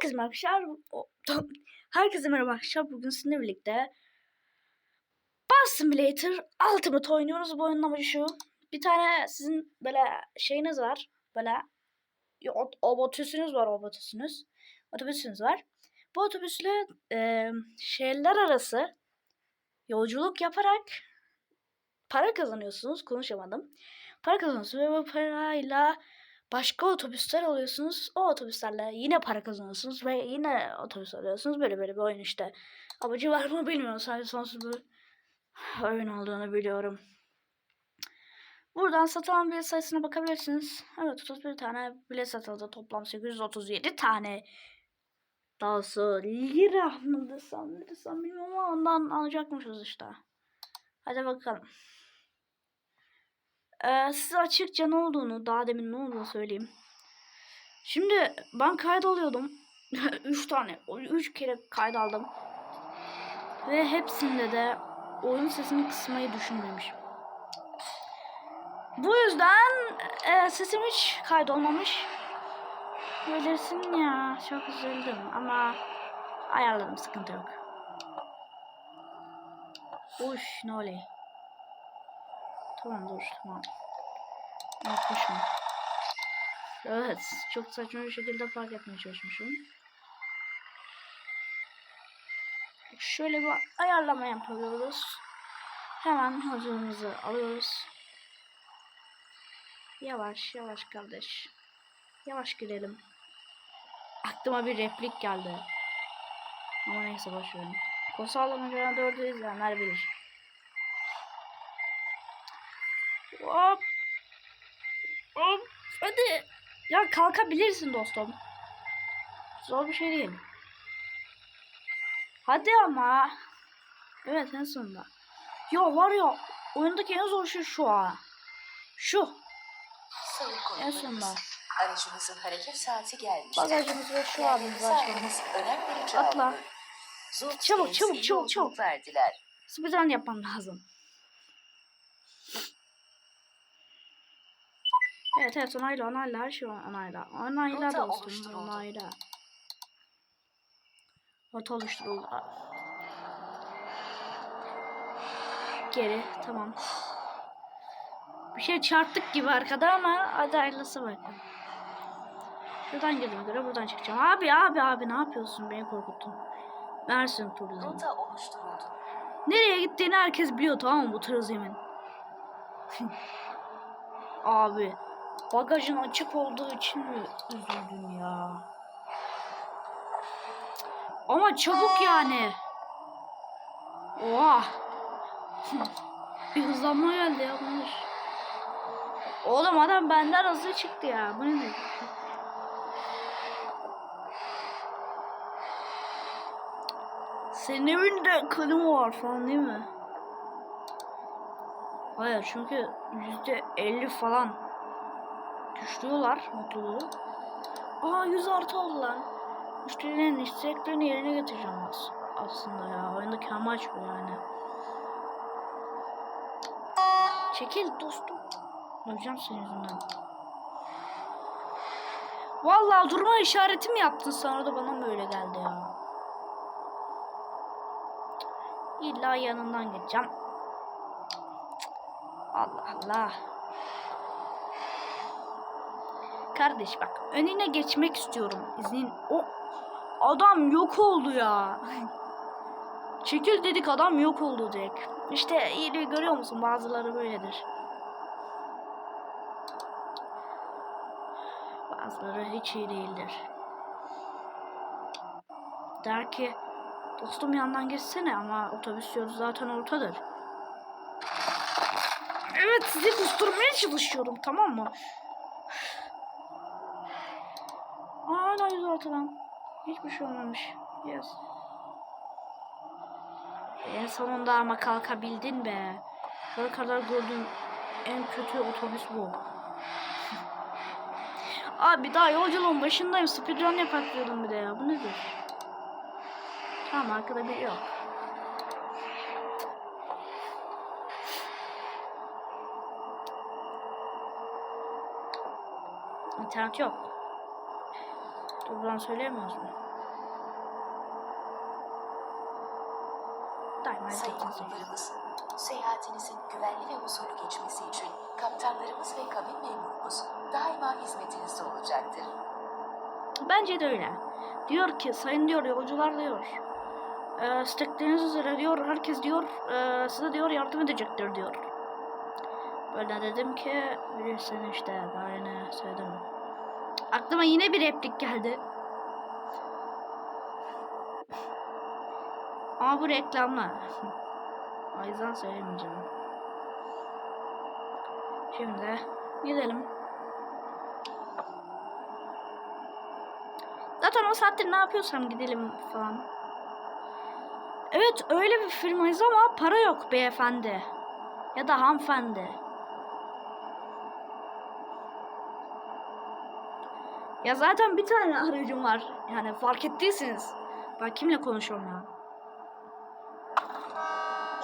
Herkese merhaba Herkese merhaba arkadaşlar. Bugün sizinle birlikte Bus Simulator Ultimate oynuyoruz. Bu oyunun amacı şu. Bir tane sizin böyle şeyiniz var. Böyle o- otobüsünüz var otobüsünüz. Otobüsünüz var. Bu otobüsle e, şehirler arası yolculuk yaparak para kazanıyorsunuz. Konuşamadım. Para kazanıyorsunuz ve bu parayla başka otobüsler alıyorsunuz. O otobüslerle yine para kazanıyorsunuz ve yine otobüs alıyorsunuz. Böyle böyle bir oyun işte. Amacı var mı bilmiyorum. Sadece sonsuz bir oyun olduğunu biliyorum. Buradan satılan bilet sayısına bakabilirsiniz. Evet 31 tane bilet satıldı. Toplam 837 tane. Daha lira mı desem desem bilmiyorum ama ondan alacakmışız işte. Hadi bakalım. Ee, size açıkça ne olduğunu, daha demin ne olduğunu söyleyeyim. Şimdi ben kaydoluyordum. 3 tane, 3 kere kaydaldım. Ve hepsinde de oyun sesini kısmayı düşünmemişim. Bu yüzden e, sesim hiç kaydolmamış. Böylesin ya, çok üzüldüm ama ayarladım, sıkıntı yok. Uş, ne oley. Tamam dur, tamam. Unutmuşum. Evet, çok saçma bir şekilde fark etmeye çalışmışım. Şöyle bir ayarlama yapıyoruz. Hemen hocamızı alıyoruz. Yavaş yavaş kardeş. Yavaş gidelim. Aklıma bir replik geldi. Ama neyse boşverin. Kosallı Macera 4'ü izleyenler bilir. Hop. Hop. Hadi. Ya kalkabilirsin dostum. Zor bir şey değil. Hadi ama. Evet en sonunda. Ya var ya oyundaki en zor şey şu an. Şu. En sonunda. aracımızın hareket saati gelmiş. Bagajımız ve şu abimiz bir Atla. Çabuk, çabuk, çabuk, çabuk. verdiler. Speedrun yapmam lazım. Evet evet onayla onayla her şey onayla. Onayla Rota dostum oluşturuldu. onayla. Rota oluşturuldu. Geri tamam. Bir şey çarptık gibi arkada ama hadi hayırlısı bakalım. Şuradan girdim göre buradan çıkacağım. Abi abi abi ne yapıyorsun beni korkuttun. Mersin turizm. Rota oluşturuldu. Nereye gittiğini herkes biliyor tamam mı bu turizmin. Abi bagajın açık olduğu için mi üzüldün ya? Ama çabuk yani. Oha. Bir hızlanma geldi ya bu nedir? Oğlum adam benden hızlı çıktı ya. Bu ne? Senin evinde klima var falan değil mi? Hayır çünkü yüzde elli falan düşürüyorlar mutluluğu. Aa 100 artı oldu lan. Müşterilerin isteklerini yerine getireceğim as- aslında ya. Oyundaki amaç bu yani. Çekil dostum. Öleceğim senin yüzünden. Vallahi durma işareti mi yaptın sonra da bana mı öyle geldi ya? İlla yanından geçeceğim. Allah Allah. Kardeş bak önüne geçmek istiyorum. İznin. O adam yok oldu ya. Çekil dedik adam yok oldu direkt. İşte iyiliği görüyor musun? Bazıları böyledir. Bazıları hiç iyi değildir. Der ki dostum yandan geçsene ama otobüs yolu zaten ortadır. Evet sizi kusturmaya çalışıyorum tamam mı? Hala yüz ortadan. Hiçbir şey olmamış. Yes. En sonunda ama kalkabildin be. Şu kadar gördüğüm en kötü otobüs bu. Abi daha yolculuğun başındayım. Speedrun yapak diyordum bir de ya. Bu nedir? Tamam arkada biri yok. İnternet yok. Buradan söyleyemez mi? Daima Sayın seyahatinizin güvenli ve huzurlu geçmesi için kaptanlarımız ve kabin memurumuz daima hizmetinizde olacaktır. Bence de öyle. Diyor ki sayın diyor yolcular diyor. E, istekleriniz üzere diyor herkes diyor e, size diyor yardım edecektir diyor. Böyle dedim ki bilirsin işte daha yine söyledim. Aklıma yine bir replik geldi. Ama bu reklamlı. o yüzden söylemeyeceğim. Şimdi gidelim. Zaten o saattir ne yapıyorsam gidelim falan. Evet öyle bir firmayız ama para yok beyefendi. Ya da hanımefendi. Ya zaten bir tane aracım var. Yani fark ettiyseniz. Ben kimle konuşuyorum ya?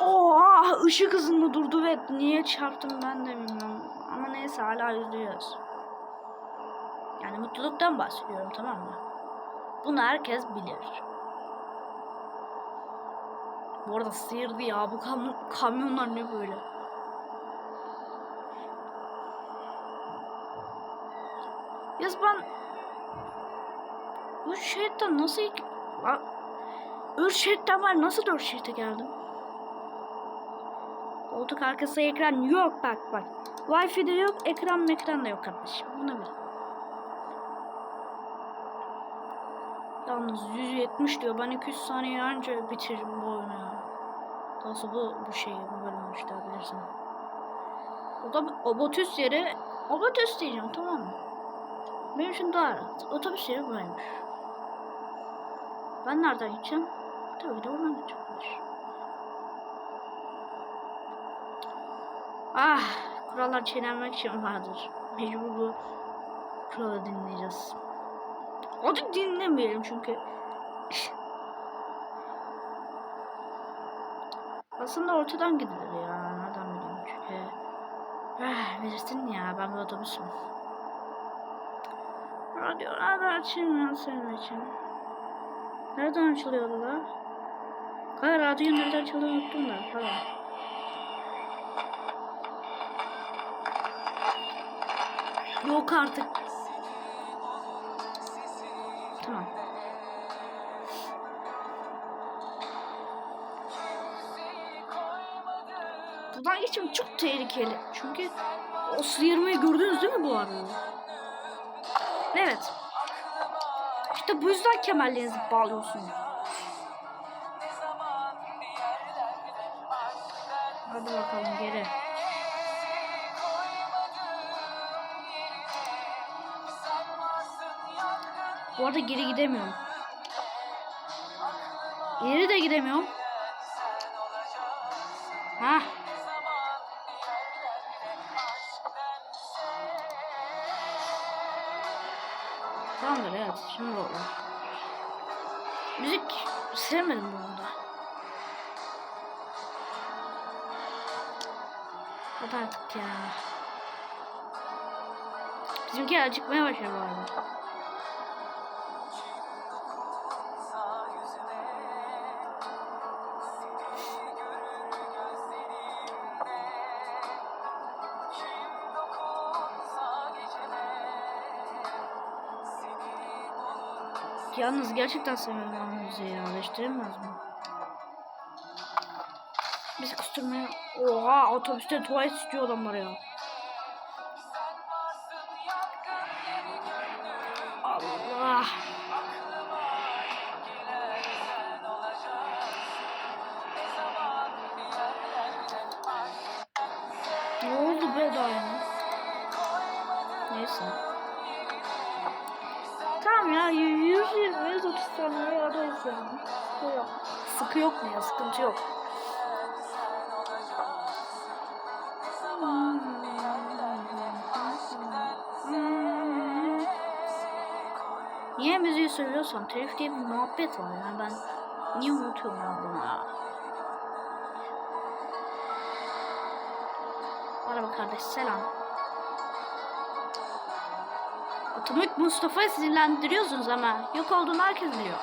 Oha ışık hızında durdu ve niye çarptım ben de bilmiyorum. Ama neyse hala yüzüyoruz. Yani mutluluktan bahsediyorum tamam mı? Bunu herkes bilir. Bu arada sıyırdı ya bu kam kamyonlar ne böyle? Yaz ben bu şeritten nasıl. Lan, Üç şeritten var nasıl dört şerite geldim? Koltuk arkası ekran yok bak bak. Wi-Fi de yok, ekran ekran da yok kardeşim. Bunu bil. Yalnız 170 diyor. Ben 200 saniye önce bitiririm bu oyunu ya. Daha sonra bu, bu şeyi, bu bölümü işte bilirsin. O da otobüs yeri, otobüs diyeceğim tamam mı? Benim için daha rahat. Otobüs yeri buraymış. Ben nereden gideceğim? Tabii de oradan gideceğim. Ah, kurallar çiğnenmek için vardır. Mecbur bu kuralı dinleyeceğiz. Hadi dinlemeyelim çünkü. Aslında ortadan gidilir ya. Nereden bileyim çünkü. Ah, bilirsin ya ben bir otobüsüm. Radyo nereden açayım ya senin için? Nereden açılıyordu la? Hayır radyoyu nereden açıldığını unuttum da. Tamam. Yok artık. Tamam. Buradan geçim çok tehlikeli. Çünkü o sıyırmayı gördünüz değil mi bu arada? Evet. İşte bu yüzden kemerlerinizi bağlıyorsunuz. Hadi bakalım geri. Bu arada geri gidemiyorum. Geri de gidemiyorum. Ha. Tamamdır evet. Şimdi oldu. Müzik sevmedim bu arada. Hadi artık ya. Bizimki acıkmaya başladı bu arada. Yalnız gerçekten sevmiyorum ben müziği ya. Değiştirilmez mi? Bizi kusturmaya... Oha otobüste tuvalet istiyor adamlar ya. Allah. Ne oldu be daha? Neyse. Tamam ya 120 130 saniye aradayız yani. Sıkı yok. Sıkı yok mu ya? Sıkıntı yok. Niye müziği söylüyorsam telif diye bir muhabbet var yani ben niye unutuyorum ben bunu ya? Merhaba kardeş selam. Atomik Mustafa'yı sinirlendiriyorsunuz ama yok olduğunu herkes biliyor.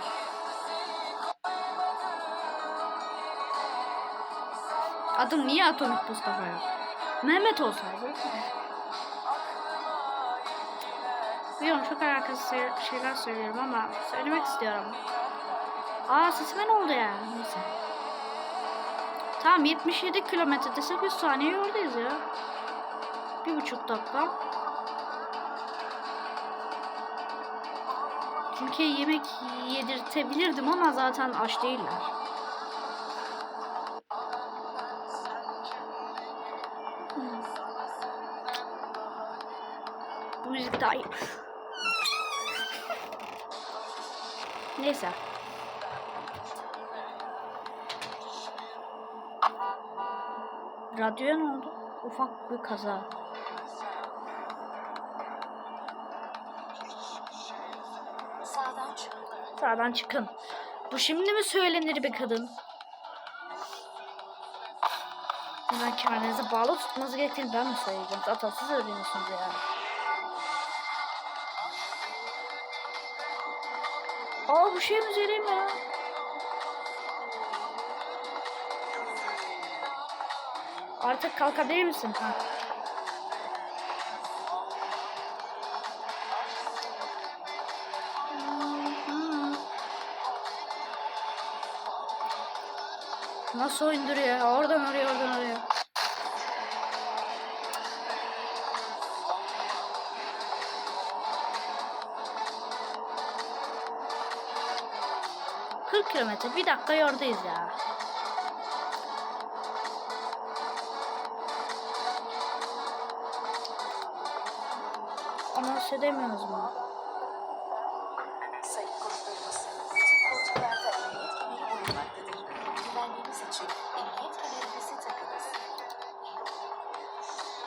Adım niye Atomik Mustafa ya? Mehmet olsaydı. Biliyorum çok alakasız şey- şeyler söylüyorum ama söylemek istiyorum. Aa sesime ne oldu ya? Neyse. Tamam 77 kilometre desek 100 saniye yoldayız ya. Bir buçuk dakika. Çünkü yemek yedirtebilirdim ama zaten aç değiller. Hmm. Bu müzik daha iyi. Neyse. Radyoya ne oldu? Ufak bir kaza. Sağdan çıkın. Bu şimdi mi söylenir be kadın? Hemen kemerinizi bağlı tutmanız gerektiğini ben mi söyleyeceğim? Zaten siz öğreniyorsunuz ya. Aa bu şey mi söyleyeyim ya? Artık kalkabilir misin? Ha. Nasıl ya? Oradan oraya oradan oraya. Kırk kilometre. Bir dakika yoldayız ya. Anons edemiyoruz mu?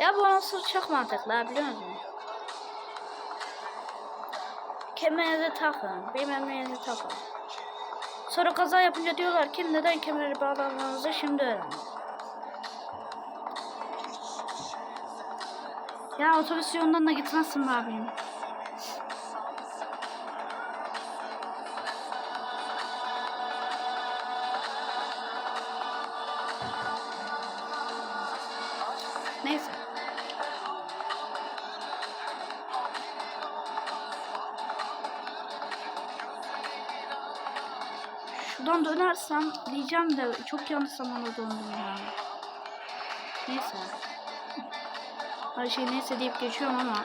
Ya bu anonslar çok mantıklı biliyor musun? Kemerinizi takın, bilmem neyinizi takın. Sonra kaza yapınca diyorlar ki neden kemeri bağlamanızı şimdi öğrendim. Ya otobüs yolundan da gitmezsin be abim. Şuradan dönersem diyeceğim de çok yanlış zamanda döndüm ya. Neyse. Her şey neyse deyip geçiyorum ama.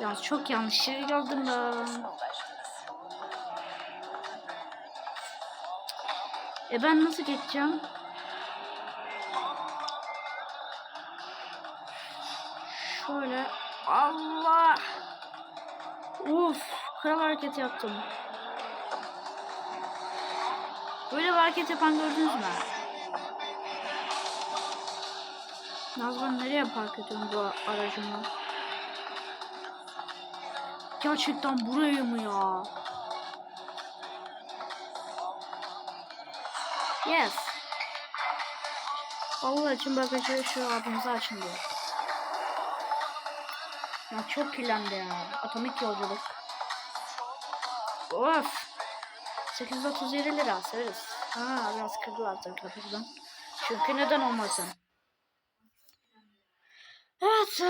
Yalnız çok yanlış yere geldim ben. E ben nasıl geçeceğim? Şöyle. Allah. Uf. Kral hareket yaptım. Böyle bir hareket yapan gördünüz mü? Nazvan nereye park ediyorum bu aracımı? Gerçekten buraya mı ya? Yes. Allah için bagajı şu abimize açın diyor. Ya çok kirlendi ya. Atomik yolculuk. Of. 837 lira severiz. Ha biraz kırdılar tabii kapıdan. Çünkü neden olmasın? Evet.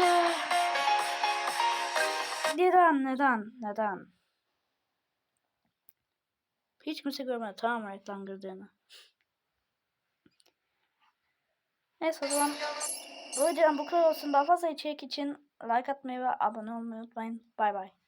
Neden neden neden? Hiç kimse görmedi tamam reklam girdiğini. Neyse o zaman bu videonun bu kadar olsun. Daha fazla içerik için like atmayı ve abone olmayı unutmayın. Bay bay.